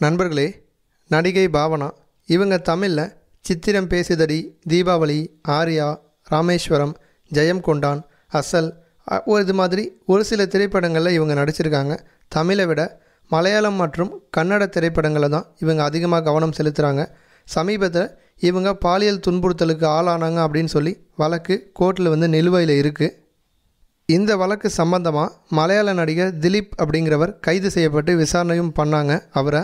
நண்பர்களே நடிகை பாவனா இவங்க தமிழில் சித்திரம் பேசுதடி தீபாவளி ஆர்யா ராமேஸ்வரம் ஜெயம் கொண்டான் அசல் ஒரு இது மாதிரி ஒரு சில திரைப்படங்களில் இவங்க நடிச்சிருக்காங்க. தமிழை விட மலையாளம் மற்றும் கன்னட திரைப்படங்களில் தான் இவங்க அதிகமாக கவனம் செலுத்துகிறாங்க சமீபத்தில் இவங்க பாலியல் துன்புறுத்தலுக்கு ஆளானாங்க அப்படின்னு சொல்லி வழக்கு கோர்ட்டில் வந்து நிலுவையில் இருக்குது இந்த வழக்கு சம்பந்தமாக மலையாள நடிகர் திலீப் அப்படிங்கிறவர் கைது செய்யப்பட்டு விசாரணையும் பண்ணாங்க. அவரை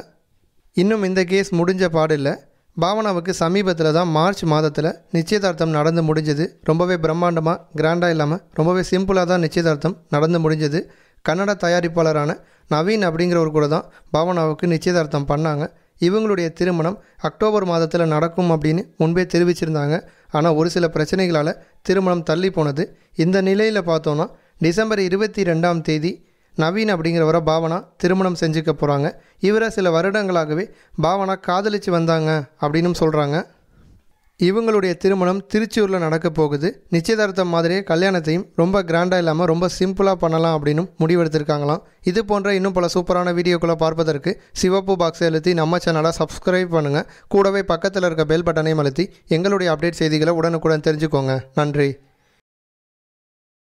இன்னும் இந்த கேஸ் முடிஞ்ச பாடில்லை. பாவனாவுக்கு சமீபத்தில் தான் மார்ச் மாதத்தில் நிச்சயதார்த்தம் நடந்து முடிஞ்சது. ரொம்பவே பிரம்மாண்டமாக கிராண்டாக இல்லாமல் ரொம்பவே சிம்பிளாக தான் நிச்சயதார்த்தம் நடந்து முடிஞ்சது. கன்னட தயாரிப்பாளரான நவீன் அப்படிங்கிறவர் கூட தான் பாவனாவுக்கு நிச்சயதார்த்தம் பண்ணாங்க. இவங்களுடைய திருமணம் அக்டோபர் மாதத்தில் நடக்கும் அப்படின்னு முன்பே தெரிவிச்சிருந்தாங்க. ஆனால் ஒரு சில பிரச்சனைகளால் திருமணம் தள்ளி போனது. இந்த நிலையில் பார்த்தோன்னா டிசம்பர் இருபத்தி ரெண்டாம் தேதி நவீன் அப்படிங்கிறவரை பாவனா திருமணம் செஞ்சுக்க போகிறாங்க இவரை சில வருடங்களாகவே பாவனா காதலிச்சு வந்தாங்க அப்படின்னும் சொல்கிறாங்க இவங்களுடைய திருமணம் திருச்சியூரில் நடக்க போகுது. நிச்சயதார்த்தம் மாதிரியே கல்யாணத்தையும் ரொம்ப கிராண்டாக இல்லாமல் ரொம்ப சிம்பிளாக பண்ணலாம் அப்படின்னும் முடிவெடுத்திருக்காங்களாம். இது போன்ற இன்னும் பல சூப்பரான வீடியோக்களை பார்ப்பதற்கு சிவப்பு பாக்ஸை அழுத்தி நம்ம சேனலை சப்ஸ்கிரைப் பண்ணுங்கள் கூடவே பக்கத்தில் இருக்க பெல் பட்டனையும் அழுத்தி எங்களுடைய அப்டேட் செய்திகளை உடனுக்குடன் தெரிஞ்சுக்கோங்க. நன்றி.